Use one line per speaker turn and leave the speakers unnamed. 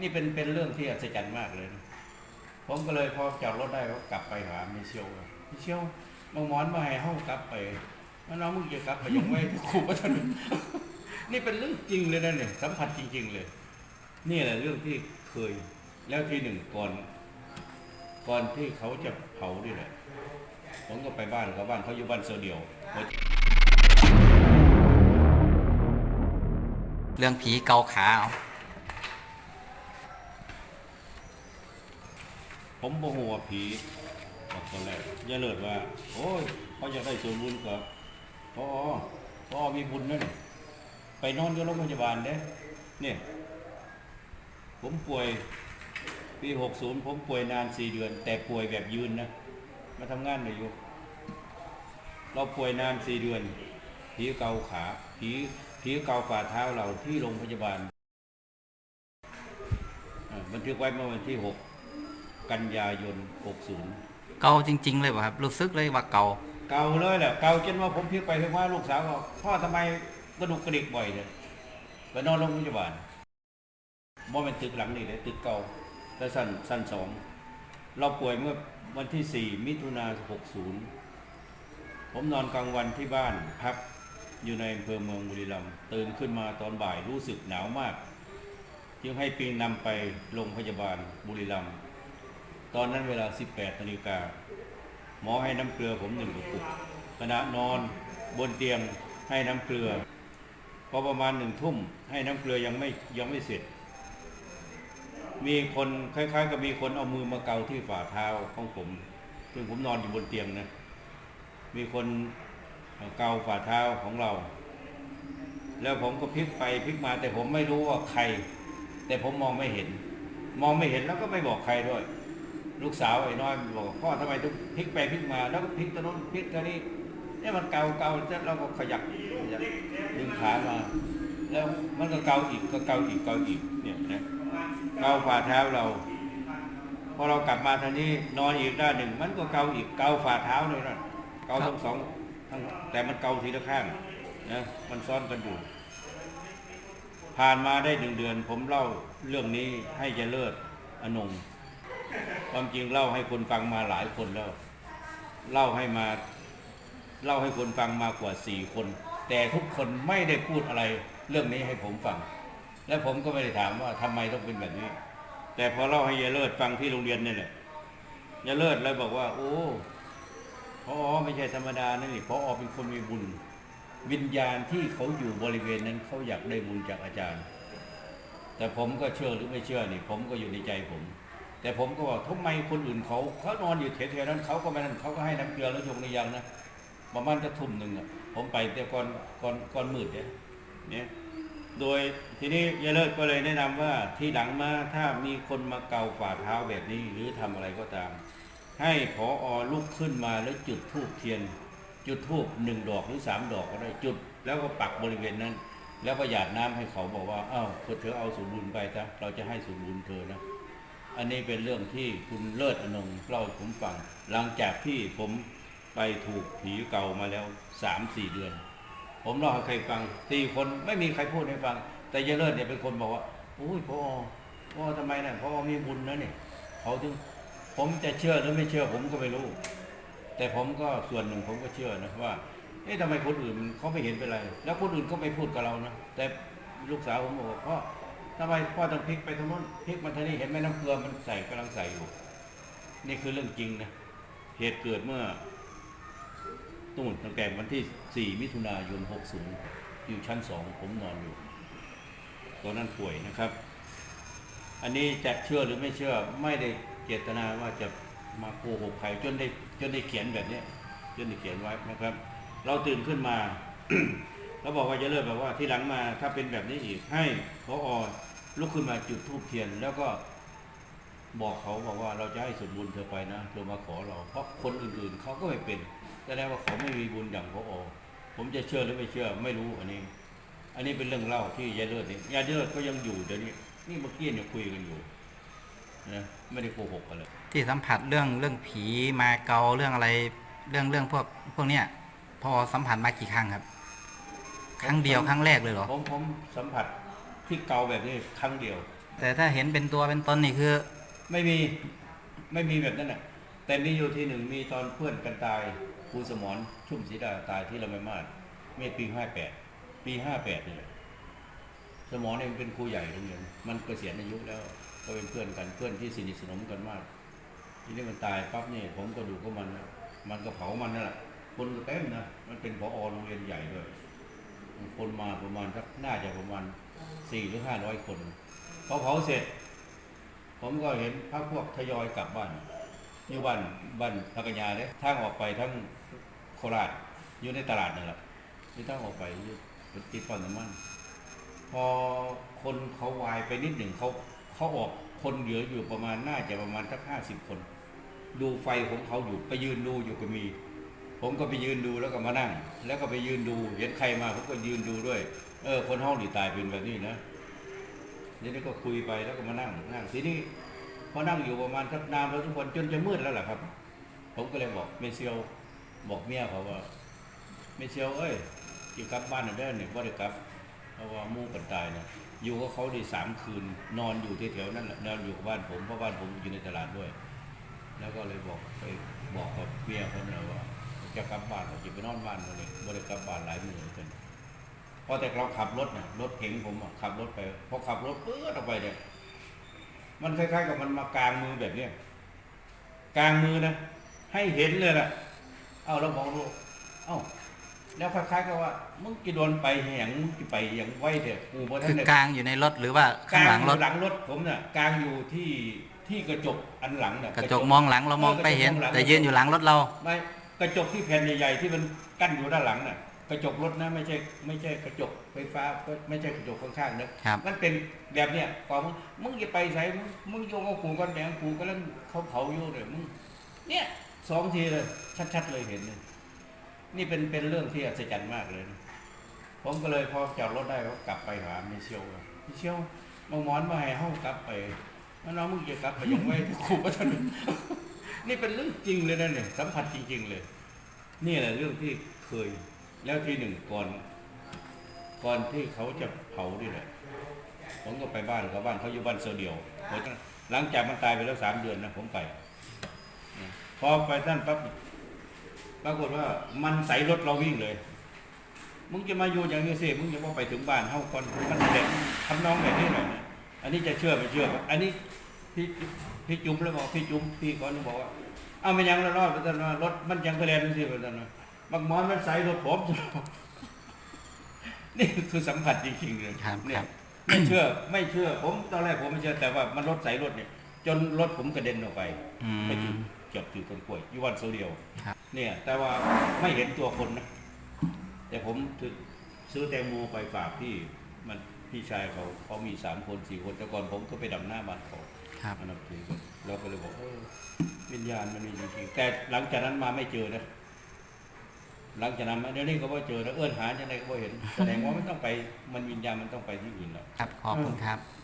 นี่เป็นเป็นเรื่องที่อัศจรรย์มากเลยนะผมก็เลยพอจอดรถได้ก็กลับไปหามิเชียวมิเชียวมางมอนมาให้เฮากลับไปแล้วน้องมึงจะกลับไปยังไงครูพัฒนนี่เป็นเรื่องจริงเลยนะเนี่ยสัมผัสจริง ๆ เลย นี่แหละเรื่องที่เคย แล้วทีหนึ่งก่อน ก่อนที่เขาจะเผานี่แหละผมก็ไปบ้านเขาบ้านเขาอยู่บ้านเซเดียว
เรื่องผีเกาขาเอา
ผมโมโหว่าผีบอกตอนแรกอย่าเลิศว่า โอ้ยเขาอยากได้ส่วนบุญกับพ่อพ่อมีบุญนั่นไปนอนอยู่โรงพยาบาลเด้เนี่ยผมป่วยปีหกศูนย์ผมป่วยนานสี่เดือน แต่ป่วยแบบยืนนะมาทำงานเลยอยู่เราป่วยนานสี่เดือนผีเกาขาผีผีเกาฝ่าเท้าเราที่โรงพยาบาลอ่าบันทึกไว้เมื่อวันที่หก กันยายน 60
เกาจริง ๆ เลยป่ะครับ รู้สึกเลยว่าเกา
เกาเลยแหละเกาจนว่าผมพลิกไปพลิกมาลูกสาวบอกพ่อทำไมกระดุกกระดิกบ่อยเลยไปนอนโรงพยาบาลบ่เป็นตึกหลังนี่เลยตึกเก่าแต่สั้นสั้นสองเราป่วยเมื่อวันที่ 4 มิถุนา60 ผมนอนกลางวันที่บ้านพักอยู่ในอำเภอเมืองบุรีรัมย์ตื่นขึ้นมาตอนบ่ายรู้สึกหนาวมาก จึงให้ปีนนำไปโรงพยาบาลบุรีรัมย์ ตอนนั้นเวลา 18นาฬิกาหมอให้น้ำเกลือผมหนึ่งกระปุกขณะนอนบนเตียงให้น้ำเกลือ พอประมาณหนึ่งทุ่มให้น้ำเกลือยังไม่ยังไม่เสร็จ มีคนคล้ายๆ กับมีคนเอามือมาเกาที่ฝ่าเท้าของผม ซึ่งผมนอนอยู่บนเตียงนะ มีคนเกาฝ่าเท้าของเรา แล้วผมก็พลิกไปพลิกมาแต่ผมไม่รู้ว่าใคร แต่ผมมองไม่เห็น มองไม่เห็นแล้วก็ไม่บอกใครด้วย ลูกสาวไอ้น้อยบอกพ่อทำไมต้องพลิกไปพลิกมา แล้วก็พลิกตะนู้นพลิกตะนี้เนี่ยมันเกาเกาแล้วเราก็ขยับขยับดึงขามา แล้วมันก็เกาอีกก็เกาอีกเกาอีกเนี่ยนะเกาฝ่าเท้าเราพอเรากลับมาทางนี้นอนอีกด้านหนึ่ง มันก็เกาอีกเกาฝ่าเท้าเลยนะเกาทั้งสองทั้งแต่มันเกาทีละข้างนะมันซ้อนกันอยู่ผ่านมาได้หนึ่งเดือน ผมเล่าเรื่องนี้ให้ยายเลิศอนง ความจริงเล่าให้คนฟังมาหลายคนแล้ว เล่าให้มาเล่าให้คนฟังมากว่าสี่คน แต่ทุกคนไม่ได้พูดอะไรเรื่องนี้ให้ผมฟัง และผมก็ไม่ได้ถามว่าทำไมต้องเป็นแบบนี้ แต่พอเล่าให้ยายเลิศฟังที่โรงเรียนนี่แหละยายเลิศเลยบอกว่า โอ้พอไม่ใช่ธรรมดานะนี่พอเป็นคนมีบุญ วิญญาณที่เขาอยู่บริเวณนั้นเขาอยากได้บุญจากอาจารย์ แต่ผมก็เชื่อหรือไม่เชื่อนี่ผมก็อยู่ในใจผม แต่ผมก็ว่าทำไมคนอื่นเขาเขานอนอยู่แถวๆนั้นเขาก็ไม่นั่นเขาก็ให้น้ำเกลือแล้วยงในยังนะประมาณจะทุ่มหนึ่งอะผมไปแต่ก่อนก่อนก่อนมืดเนี่ยเนี่ยโดยทีนี้ยายเลิศก็เลยแนะนำว่าที่หลังมาถ้ามีคนมาเกาฝ่าเท้าแบบนี้หรือทำอะไรก็ตาม ให้ผออลุกขึ้นมาแล้วจุดธูปเทียน จุดธูปหนึ่งดอกหรือสามดอกก็ได้จุด แล้วก็ปักบริเวณนั้น แล้วก็หยาดน้ำให้เขาบอกว่าอ้าวเธอเอาสูบุญไปซะเราจะให้สูบุญเธอนะ อันนี้เป็นเรื่องที่คุณเลิศอนงเล่าให้ผมฟัง หลังจากที่ผมไปถูกผีเก่ามาแล้วสามสี่เดือน ผมเล่าให้ใครฟังสี่คนไม่มีใครพูดให้ฟัง แต่ยายเลิศเนี่ยเป็นคนบอกว่าอุ้ยพ่อพ่อทำไมนะ่ะพ่อมีบุญนะเนี่ยเขาถึงผมจะเชื่อหรือไม่เชื่อผมก็ไม่รู้ แต่ผมก็ส่วนหนึ่งผมก็เชื่อนะว่าเอ๊ะทำไมคนอื่นเขาไม่เห็นเป็นไร แล้วคนอื่นก็ไม่พูดกับเรานะแต่ลูกสาวผมบอกว่าพ่อ ทำไมพ่อต้องพลิกไปทางโน้นพลิกมาทางนี้เห็นไหมน้ำเกลือมันใส่กำลังใส่อยู่ นี่คือเรื่องจริงนะเหตุเกิดเมื่อตุ่นตั้งแต่วันที่ 4 มิถุนายน 60 อยู่ชั้น 2 ผมนอนอยู่ตอนนั้นป่วยนะครับ อันนี้จะเชื่อหรือไม่เชื่อไม่ได้เจตนาว่าจะมาโกหกใครจนได้จนได้เขียนแบบนี้จนได้เขียนไว้นะครับ เราตื่นขึ้นมาเราบอกว่าจะเลิกแบบว่าที่หลังมาถ้าเป็นแบบนี้อีกให้พออ ลุกขึ้นมาจุดธูปเทียน แล้วก็บอกเขาบอกว่าเราจะให้ส่วนบุญเธอไปนะเธอมาขอเรา เพราะคนอื่นๆเขาก็ไม่เป็นแสดงว่าเขาไม่มีบุญอย่างพออผมจะเชื่อหรือไม่เชื่อไม่รู้อันนี้ อันนี้เป็นเรื่องเล่าที่ยายเลิศเนี่ยยายเลิศก็ยังอยู่เดี๋ยวนี้นี่เมื่อกี้เนี่ยคุยกันอยู่นะไม่ได้โกหกกันเลย
ที่สัมผัสเรื่องเรื่องผีมาเกาเรื่องอะไร เรื่องเรื่องพวกพวกเนี้ยพอสัมผัสมากี่ครั้งครับ ครั้งเดียวครั้งแรกเลยเหรอ
ผมผมสัมผัส ที่เกาแบบนี้ครั้งเดียว
แต่ถ้าเห็นเป็นตัวเป็นตนนี่คือ
ไม่มีไม่มีแบบนั้นน่ะ แต่มีอยู่ที่หนึ่งมีตอนเพื่อนกันตายครูสมรชุ่มศรีดาตายที่เราไม่มาดเมื่อปีห้าแปดปีห้าแปดนี่แหละสมรเนี่ยมันเป็นครูใหญ่โรงเรียนมันเกษียณอายุแล้ว ก็เป็นเพื่อนกันเพื่อนที่สนิทสนมกันมาก ทีนี้มันตายปั๊บเนี่ยผมก็ดูก็มันนะมันก็เผามันนั่นแหละคนก็เต็มนะมันเป็นพอโรงเรียนใหญ่ด้วยคนมาประมาณสักน่าจะประมาณ สี่หรือห้าร้อยคนพอเผาเสร็จ ผมก็เห็นพรรคพวกทยอยกลับบ้านอยู่บ้านบ้านพักยาเนี่ยทางออกไปทั้งโคราชอยู่ในตลาดนั่นแหละที่ทางออกไปอยู่ติดปั๊มน้ำมัน พอคนเขาวายไปนิดหนึ่งเขาเขาออกคนเหลืออยู่ประมาณน่าจะประมาณสักห้าสิบคน ดูไฟของเขาอยู่ไปยืนดูอยู่ก็มี ผมก็ไปยืนดูแล้วก็มานั่ง แล้วก็ไปยืนดู เห็นใครมาผมก็ยืนดูด้วย เออ คนห้องนี่ตายเป็นแบบนี้นะทีนี้ก็คุยไปแล้วก็มานั่งนั่งทีนี้พอนั่งอยู่ประมาณสักนานพอทุกคนจนจะมืดแล้วแหละครับ ผมก็เลยบอกเมเซียวบอกเมียเขาว่าเมเซียวเอ้ยอยู่กลับบ้านเด้อเนี่ยว่าได้กลับเพราะว่ามู่กันตายนะอยู่กับเขาได้สามคืนนอนอยู่แถวๆนั้นแหละนอนอยู่กับบ้านผมเพราะบ้านผมอยู่ในตลาดด้วย แล้วก็เลยบอกไปบอกกับเมียเขาเนี่ยว่า จะกลับบ้านเขาจะไปนอนบ้านเขาเลยบ่ได้กลับบ้านหลายมื้อเหมือนกันพอแต่เราขับรถนะรถเก๋งผมอะขับรถไปพอขับรถปื๊ดออกไปเนี่ยมันคล้ายๆกับมันมากลางมือแบบเนี้ยกลางมือนะให้เห็นเลยนะเอาเรามองดูเอ้าแล้วคล้ายๆกับว่ามึงจะโดนไปอย่างมึงจะไปอย่างไวเถอะกูบ่ทั
คื
น
อ
ได้
กลางอยู่ในรถหรือว่ากข้าง
ลาง
หลังรถ
อยู่หลังรถผมเนี่ยกลางอยู่ที่ที่กระจกอันหลังเนี่ย
กระจกมองหลังเรามองไปเห็น
กระจกมองหลัง
แต่ยืนอยู่หลังรถเรา
ไม่ กระจกที่แผ่นใหญ่ๆที่มันกั้นอยู่ด้านหลังน่ะ กระจกรถนะไม่ใช่ไม่ใช่กระจกไฟฟ้าไม่ใช่กระจกข้างๆนะครับ มันเป็นแบบเนี้ยกองมึงจะไปใส่มึงมึงโยงเอากูกันแดงกูก็เล่นเขาเผาอยู่เลยมึงเนี่ยสองทีเลยชัดๆเลยเห็นเลยนี่เป็นเป็นเรื่องที่อัศจรรย์มากเลยนะผมก็เลยพอจอดรถได้ก็กลับไปหามิเชลว่ามิเชลมาหมอนมาให้ห้องกลับไปแล้วน้องมึงจะกลับไปยังไงครูก็ท่าน นี่เป็นเรื่องจริงเลยนะเนี่ยสัมผัสจริง ๆ เลย นี่แหละเรื่องที่เคยแล้วทีหนึ่งก่อนก่อนที่เขาจะเผานี่แหละผมก็ไปบ้านเขาบ้านเขาอยู่บ้านเซเดียวหลังจากมันตายไปแล้วสามเดือนนะผมไปพอไปนั่นปั๊บปรากฏว่ามันใส่รถเราวิ่งเลย มึงจะมาอยู่อย่างนี้สิมึงจะว่าไปถึงบ้านเฮาก่อนมันเด็กทำน้องแบบนี้หน่อยนะอันนี้จะเชื่อไม่เชื่อ อันนี้ พี่พี่จุ๋มแล้วบอกพี่จุ๋มพี่ก่อนบอกว่าเอามันยังละรอดไปตอนว่ารถมันยังไปเรียนดูสิไปตอนนั้นบางหมอนมันใส่รถผมนี่คือสัมผัสจริงๆเลย
ครับ
เนี่
ครั
ย
บ
ไม่เชื่อไม่เชื่อ ผมตอนแรกผมไม่เชื่อแต่ว่ามันรถใส่รถเนี่ย จนรถผมกระเด็นออกไป
อืม
ไปถึงเกือบถึงต้นกล้วยอยู่วันโซเดียว
ครับ
เนี่ย แต่ว่าไม่เห็นตัวคนนะแต่ผมถือซื้อแตงโมไปฝากพี่มันพี่ชายเขาเขามีสามคนสี่คนแต่ก่อนผมก็ไปดำหน้าบ้านเขา
ครับ
อันนั้นคือเราก็เลยบอกเออวิญญาณมันมีจริงๆแต่หลังจากนั้นมาไม่เจอนะ หลังจากนั้นมาเดี๋ยวนี้ก็ว่าเจอแล้วเอื้อนหาจังไดก็บ่เห็นแสดงว่ามันต้องไปมันวิญญาณมันต้องไปที่อื่นแล้ว
ครับขอบคุณครับ
เ